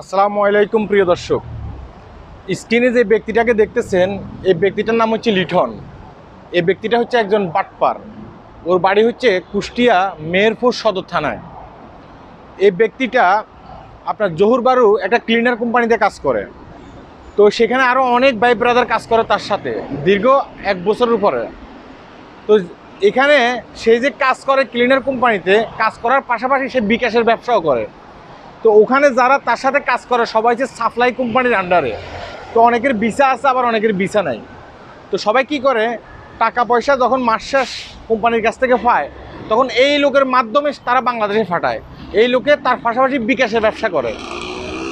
আসসালামু আলাইকুম প্রিয় দর্শক। স্ক্রিনে যে ব্যক্তিটাকে দেখতেছেন, এই ব্যক্তিটার নাম হচ্ছে লিঠন এই ব্যক্তিটা হচ্ছে একজন বাটপার। ওর বাড়ি হচ্ছে কুষ্টিয়া মেহেরপুর সদর থানায়। এই ব্যক্তিটা আপনার জহুর বারু একটা ক্লিনার কোম্পানিতে কাজ করে। তো সেখানে আরও অনেক ভাই ব্রাদার কাজ করে তার সাথে, দীর্ঘ এক বছরের উপরে। তো এখানে সে যে কাজ করে ক্লিনার কোম্পানিতে, কাজ করার পাশাপাশি সে বিকাশের ব্যবসাও করে। তো ওখানে যারা তার সাথে কাজ করে, সবাই যে সাপ্লাই কোম্পানির আন্ডারে তো অনেকের ভিসা আছে, আবার অনেকের ভিসা নাই। তো সবাই কি করে, টাকা পয়সা যখন মাস শেষ কোম্পানির কাছ থেকে পায়, তখন এই লোকের মাধ্যমে তারা বাংলাদেশে ফাটায়। এই লোকে তার পাশাপাশি বিকাশের ব্যবসা করে।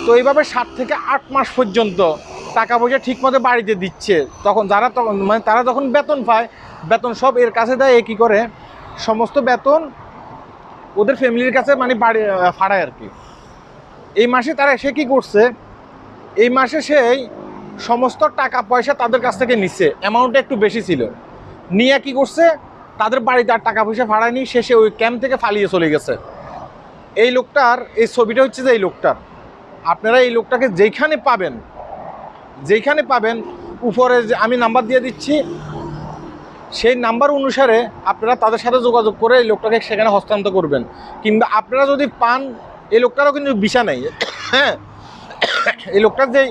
তো এইভাবে সাত থেকে আট মাস পর্যন্ত টাকা পয়সা ঠিকমতো বাড়িতে দিচ্ছে। তখন যারা তখন মানে তারা যখন বেতন পায়, বেতন সব এর কাছে দেয়, এ কী করে? সমস্ত বেতন ওদের ফ্যামিলির কাছে মানে বাড়ি ফাড়ায় আর কি। এই মাসে তারা সে কী করছে? এই মাসে সেই সমস্ত টাকা পয়সা তাদের কাছ থেকে নিচ্ছে। অ্যামাউন্টটা একটু বেশি ছিল। নিয়ে কি করছে? তাদের বাড়িতে আর টাকা পয়সা ভাড়ায়নি। শেষে ওই ক্যাম্প থেকে ফালিয়ে চলে গেছে। এই লোকটার, এই ছবিটা হচ্ছে যে এই লোকটার। আপনারা এই লোকটাকে যেইখানে পাবেন যেইখানে পাবেন, উপরে যে আমি নাম্বার দিয়ে দিচ্ছি। সেই নাম্বার অনুসারে আপনারা তাদের সাথে যোগাযোগ করে এই লোকটাকে সেখানে হস্তান্তর করবেন। কিংবা আপনারা যদি পান এই লোকটারও কিন্তু ভিসা নেই। হ্যাঁ? এই লোকটার যে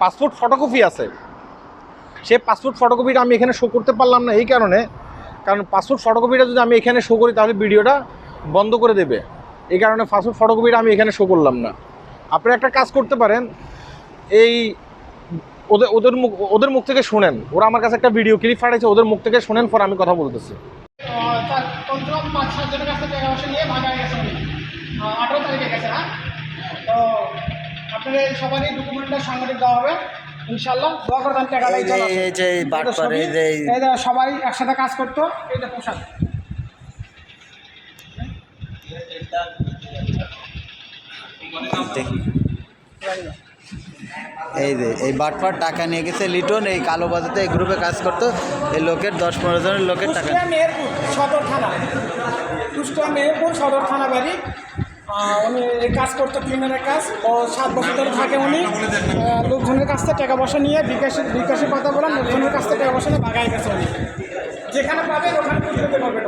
পাসপোর্ট ফটোকপি আছে সেই পাসপোর্ট ফটোকপিটা আমি এখানে শো করতে পারলাম না এই কারণে। কারণ পাসপোর্ট ফটোকপিটা যদি আমি এখানে শো করি, তাহলে ভিডিওটা বন্ধ করে দেবে। এই কারণে পাসপোর্ট ফটোকপিটা আমি এখানে শো করলাম না। আপনি একটা কাজ করতে পারেন, এই ওদের ওদের মুখ ওদের মুখ থেকে শুনেন। ওরা আমার কাছে একটা ভিডিও ক্লিপ পাঠিয়েছে ওদের মুখ থেকে শুনেন, পর আমি কথা বলতেছি। আপনাদের সবারই ডকুমেন্টটা সাংবাদিক দেওয়া হবে। ইনশাল্লাহ দোয়া করে এই যে- এই যে বাটপার, এই যে সবাই একসাথে কাজ করতো এই যে পোশাক। এই যে এই বাটপার টাকা নিয়ে গেছে লিটন এই কালো বাজাতে এই গ্রুপে কাজ করতো। এই লোকের দশ পনেরো জনের লোকের টাকা। মেহেরপুর সদর থানা। কুষ্টিয়া মেহেরপুর সদর থানা বাড়ি। উনি এই কাজ করতো ক্লিনারের কাজ। ও সাত বছর ধরে থাকে উনি। লোকজনের কাছ থেকে টাকা পয়সা নিয়ে বিকাশের বিকাশের কথা বলেন লোকজনের কাছ থেকে টাকা পয়সা নিয়ে বাগায় গেছে উনি। যেখানে পাবেন ওখানে পুজো দিতে পারবেন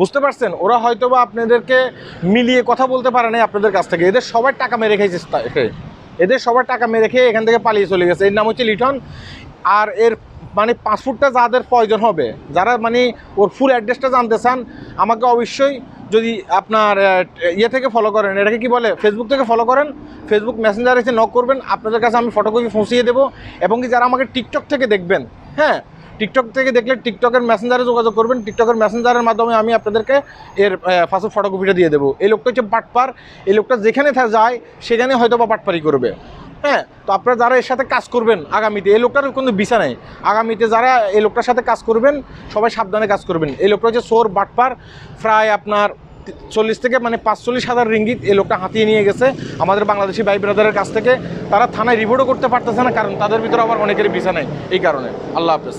বুঝতে পারছেন? ওরা হয়তো বা আপনাদেরকে মিলিয়ে কথা বলতে পারে নাই আপনাদের কাছ থেকে। এদের সবার টাকা মেরে খেয়েছে। এদের সবার টাকা মেরে খেয়ে এখান থেকে পালিয়ে চলে গেছে। এর নাম হচ্ছে লিটন। আর এর মানে পাসপোর্টটা যাদের প্রয়োজন হবে, যারা মানে ওর ফুল অ্যাড্রেসটা জানতে চান, আমাকে অবশ্যই যদি আপনার ইয়ে থেকে ফলো করেন, এটাকে কি বলে ফেসবুক থেকে ফলো করেন ফেসবুক মেসেঞ্জারে এসে নক করবেন, আপনাদের কাছে আমি ফটোকপি পৌঁছিয়ে দেবো, এবং কি যারা আমাকে টিকটক থেকে দেখবেন হ্যাঁ টিকটক থেকে দেখলে টিকটকের মেসেঞ্জারে যোগাযোগ করবেন টিকটকের মেসেঞ্জারের মাধ্যমে আমি আপনাদেরকে এর ফার্স্ট ফটোকপিটা দিয়ে দেবো। এই লোকটা হচ্ছে বাটপার, এই লোকটা যেখানে যায়, সেখানে হয়তো বা বাটপারি করবে। হ্যাঁ তো আপনারা যারা এর সাথে কাজ করবেন আগামীতে, এই লোকটার কোনো বিছা নেই। আগামীতে যারা এই লোকটার সাথে কাজ করবেন, সবাই সাবধানে কাজ করবেন। এই লোকটা হচ্ছে সোর বাটপার, প্রায় আপনার চল্লিশ থেকে মানে পাঁচচল্লিশ হাজার রিঙ্গিত এই লোকটা হাতিয়ে নিয়ে গেছে আমাদের বাংলাদেশি ভাই ব্রাদারের কাছ থেকে। তারা থানায় রিপোর্টও করতে পারতেছে না, কারণ তাদের ভিতরে আবার অনেকের ভিসা নেই, এই কারণে। আল্লাহ হাফেজ।